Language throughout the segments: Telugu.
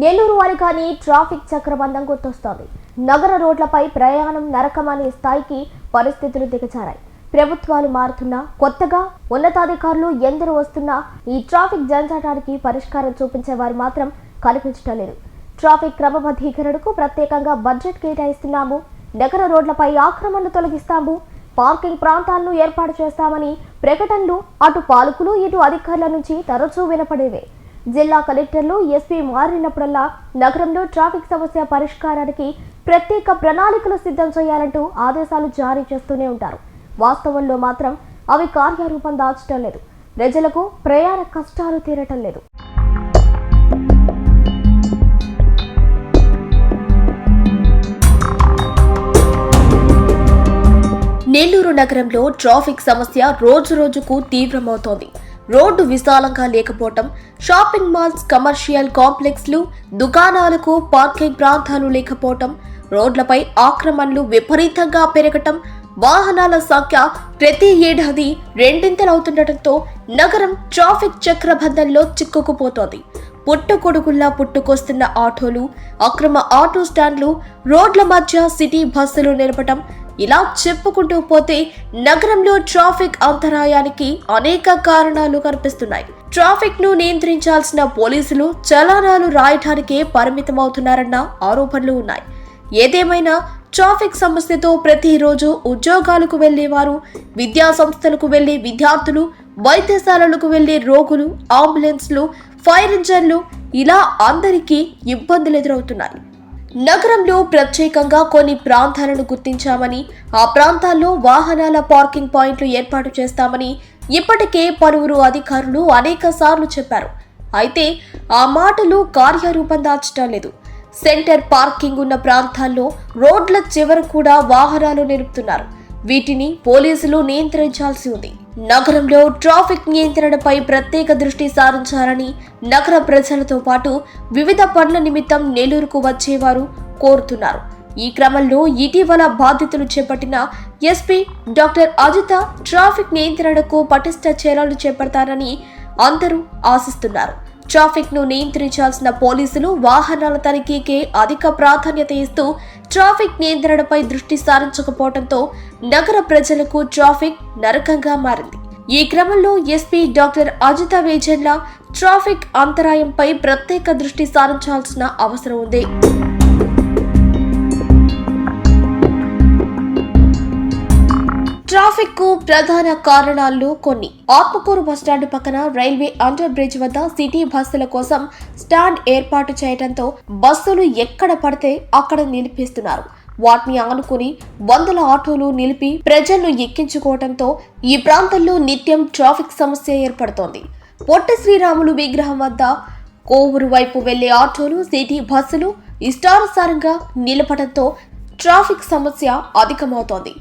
నెల్లూరు వారికాని ట్రాఫిక్ చక్రబంధం గుర్తొస్తోంది. నగర రోడ్లపై ప్రయాణం నరకమనే స్థాయికి పరిస్థితులు దిగజారాయి. ప్రభుత్వాలు మారుతున్నా కొత్తగా ఉన్నతాధికారులు ఎందరు వస్తున్నా ఈ ట్రాఫిక్ జంజాటానికి పరిష్కారం చూపించే వారు మాత్రం కనిపించడం లేదు. ట్రాఫిక్ క్రమబద్ధీకరణకు ప్రత్యేకంగా బడ్జెట్ కేటాయిస్తున్నాము. నగర రోడ్లపై ఆక్రమణలు తొలగిస్తాము. పార్కింగ్ ప్రాంతాలను ఏర్పాటు చేస్తామని ప్రకటనలు అటు పాలకులు ఇటు అధికారుల నుంచి తరచూ వినపడేవే. జిల్లా కలెక్టర్లు ఎస్పీ మారినప్పుడల్లా నగరంలో ట్రాఫిక్ సమస్య పరిష్కారానికి ప్రత్యేక ప్రణాళికలు సిద్ధం చేయాలంటూ ఆదేశాలు జారీ చేస్తూనే ఉంటారు. వాస్తవంలో మాత్రం అవి కార్యరూపం దాచటం లేదు. ప్రజలకు ప్రయాణ కష్టాలు తీరటం లేదు. నెల్లూరు నగరంలో ట్రాఫిక్ సమస్య రోజు రోజుకు తీవ్రమవుతోంది. రోడ్డు విశాలంగా లేకపోవటం షాపింగ్ మాల్స్ కమర్షియల్ కాంప్లెక్స్లు దుకాణాలకు పార్కింగ్ ప్రాంతాలు లేకపోవటం రోడ్లపై ఆక్రమణలు విపరీతంగా పెరగటం వాహనాల సంఖ్య ప్రతి ఏడాది రెండింతలవుతుండటంతో నగరం ట్రాఫిక్ చక్రబంధంలో చిక్కుకుపోతోంది. పుట్టుకొడుగుల్లా పుట్టుకొస్తున్న ఆటోలు అక్రమ ఆటో స్టాండ్లు రోడ్ల మధ్య సిటీ బస్సులు నిలపటం ఇలా చెప్పుకుంటూ పోతే నగరంలో ట్రాఫిక్ అంతరాయానికి అనేక కారణాలు కనిపిస్తున్నాయి. ట్రాఫిక్ను నియంత్రించాల్సిన పోలీసులు చలానాలు రాయటానికే పరిమితమవుతున్నారన్న ఆరోపణలు ఉన్నాయి. ఏదేమైనా ట్రాఫిక్ సమస్యతో ప్రతిరోజు ఉద్యోగాలకు వెళ్ళేవారు విద్యా సంస్థలకు వెళ్ళే విద్యార్థులు వైద్యశాలలకు వెళ్ళే రోగులు అంబులెన్స్లు ఫైర్ ఇంజన్లు ఇలా అందరికీ ఇబ్బందులు ఎదురవుతున్నాయి నగరంలో ప్రత్యేకంగా కొన్ని ప్రాంతాలను గుర్తించామని ఆ ప్రాంతాల్లో వాహనాల పార్కింగ్ పాయింట్లు ఏర్పాటు చేస్తామని ఇప్పటికే పలువురు అధికారులు అనేక సార్లు చెప్పారు. అయితే ఆ మాటలు కార్యరూపం దాచడం లేదు. సెంటర్ పార్కింగ్ ఉన్న ప్రాంతాల్లో రోడ్ల చివర కూడా వాహనాలు నిలుపుతున్నారు. వీటిని పోలీసులు నియంత్రించాల్సి ఉంది. నగరంలో ట్రాఫిక్ నియంత్రణపై ప్రత్యేక దృష్టి సారించాలని నగర ప్రజలతో పాటు వివిధ పనుల నిమిత్తం నెల్లూరుకు వచ్చేవారు కోరుతున్నారు. ఈ క్రమంలో ఇటీవల బాధ్యతలు చేపట్టిన ఎస్పీ డాక్టర్ అజిత ట్రాఫిక్ నియంత్రణకు పటిష్ట చర్యలు చేపడతారని అందరూ ఆశిస్తున్నారు. ట్రాఫిక్ను నియంత్రించాల్సిన పోలీసులు వాహనాల తనిఖీకే అధిక ప్రాధాన్యత ఇస్తూ ట్రాఫిక్ నియంత్రణపై దృష్టి సారించకపోవడంతో నగర ప్రజలకు ట్రాఫిక్ నరకంగా మారింది. ఈ క్రమంలో SP doctor Ajitha Vejendla traffic అంతరాయంపై ప్రత్యేక దృష్టి సారించాల్సిన అవసరం ఉంది. ట్రాఫిక్కు ప్రధాన కారణాల్లో కొన్ని. ఆత్మకూరు బస్టాండ్ పక్కన రైల్వే అండర్ బ్రిడ్జ్ వద్ద సిటీ బస్సుల కోసం స్టాండ్ ఏర్పాటు చేయడంతో బస్సులు ఎక్కడ పడితే అక్కడ నిలిపిస్తున్నారు. వాటిని ఆనుకుని వందల ఆటోలు నిలిపి ప్రజలను ఎక్కించుకోవడంతో ఈ ప్రాంతంలో నిత్యం ట్రాఫిక్ సమస్య ఏర్పడుతోంది. పొట్టి శ్రీరాములు విగ్రహం వద్ద కోవూరు వైపు వెళ్ళే ఆటోలు సిటీ బస్సులు ఇష్టానుసారంగా నిలపడంతో ట్రాఫిక్ సమస్య అధికమవుతోంది.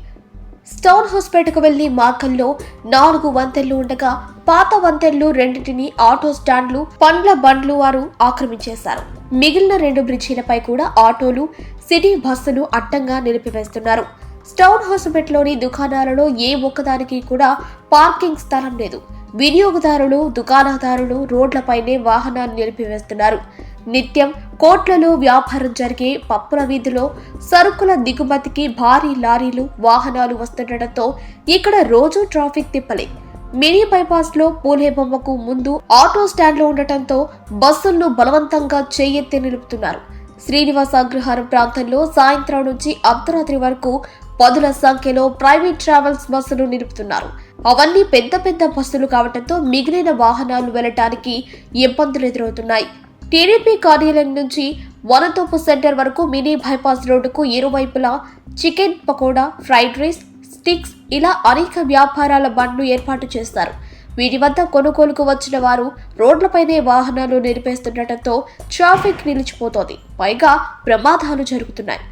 స్టోన్ హౌస్పేటకు వెళ్ళి మార్గంలో నాలుగు వంతెన్లు ఉండగా పాత వంతెన్లు రెండింటిని ఆటో స్టాండ్లు పండ్ల బండ్లు వారు ఆక్రమించేశారు. మిగిలిన రెండు బ్రిడ్జీలపై కూడా ఆటోలు సిటీ బస్సులు అడ్డంగా నిలిపివేస్తున్నారు. స్టౌన్ హౌస్పేటలోని దుకాణాలలో ఏ ఒక్కదానికి కూడా పార్కింగ్ స్థలం లేదు. వినియోగదారులు దుకాణదారులు రోడ్లపైనే వాహనాన్ని నిలిపివేస్తున్నారు. నిత్యం కోట్లలో వ్యాపారం జరిగే పప్పుల వీధిలో సరుకుల దిగుమతికి భారీ లారీలు వాహనాలు వస్తుండటంతో ఇక్కడ రోజు ట్రాఫిక్ తిప్పలే. మినీ బైపాస్లో పూలే బొమ్మకు ముందు ఆటో స్టాండ్లో ఉండటంతో బస్సులను బలవంతంగా చేయెత్తి నిలుపుతున్నారు. శ్రీనివాస అగ్రహారం ప్రాంతంలో సాయంత్రం నుంచి అర్ధరాత్రి వరకు పదుల సంఖ్యలో ప్రైవేట్ ట్రావెల్స్ బస్సులు నిలుపుతున్నారు. అవన్నీ పెద్ద పెద్ద బస్సులు కావడంతో మిగిలిన వాహనాలు వెళ్ళటానికి ఇబ్బందులు ఎదురవుతున్నాయి. టీడీపీ కార్యాలయం నుంచి వనతోపు సెంటర్ వరకు మినీ బైపాస్ రోడ్డుకు ఇరువైపులా chicken pakoda fried rice sticks ఇలా అనేక వ్యాపారాల బండ్లు ఏర్పాటు చేస్తారు. వీటి వద్ద కొనుగోలుకు వచ్చిన వారు రోడ్లపైనే వాహనాలు నిలిపేస్తుండటంతో ట్రాఫిక్ నిలిచిపోతోంది. పైగా ప్రమాదాలు జరుగుతున్నాయి.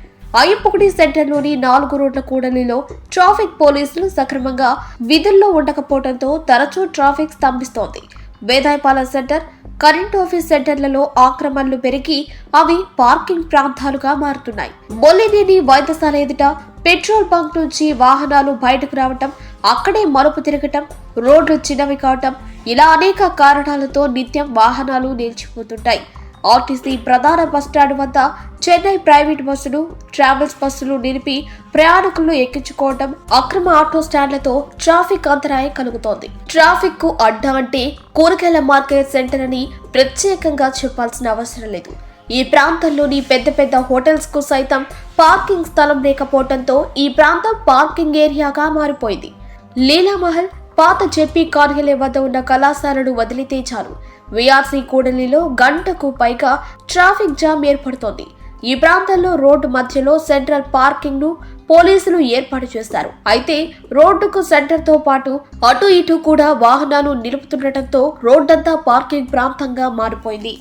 అయ్యప్పగుడి సెంటర్లోని నాలుగు రోడ్ల కూడలిలో ట్రాఫిక్ పోలీసులు సక్రమంగా విధుల్లో ఉండకపోవడంతో తరచూ ట్రాఫిక్ స్తంభిస్తోంది. వేదాయపాలెం సెంటర్ కరెంట్ ఆఫీస్ సెంటర్లలో ఆక్రమణలు పెరిగి అవి పార్కింగ్ ప్రాంతాలుగా మారుతున్నాయి. బొల్లినేని వైద్యశాల ఎదుట పెట్రోల్ బంక్ నుంచి వాహనాలు బయటకు రావటం అక్కడే మలుపు తిరగటం రోడ్లు చిన్నవి కావటం ఇలా అనేక కారణాలతో నిత్యం వాహనాలు నిలిచిపోతుంటాయి. ఆర్టీసీ ప్రధాన బస్టాండ్ వద్ద చెన్నై ప్రైవేట్ బస్సులు ట్రావెల్స్ బస్సులు నిలిపి ప్రయాణికులను ఎక్కించుకోవడం అక్రమ ఆటో స్టాండ్లతో ట్రాఫిక్ అంతరాయం కలుగుతోంది. ట్రాఫిక్కు అడ్డా అంటే కూరగాయల మార్కెట్ సెంటర్ అని ప్రత్యేకంగా చెప్పాల్సిన అవసరం లేదు. ఈ ప్రాంతంలోని పెద్ద పెద్ద హోటల్స్కు సైతం పార్కింగ్ స్థలం లేకపోవడంతో ఈ ప్రాంతం పార్కింగ్ ఏరియాగా మారిపోయింది. లీలామహల్ పాత జెపీ కార్యాలయం వద్ద ఉన్న కళాశాలను వదిలితే చాలు. విఆర్సీ కూడలిలో గంటకు పైగా ట్రాఫిక్ జామ్ ఏర్పడుతోంది. ఈ ప్రాంతంలో రోడ్డు మధ్యలో సెంట్రల్ పార్కింగ్ను పోలీసులు ఏర్పాటు చేశారు. అయితే రోడ్డుకు సెంటర్తో పాటు అటు ఇటు కూడా వాహనాలు నిలుపుతుండటంతో రోడ్డంతా పార్కింగ్ ప్రాంతంగా మారిపోయింది.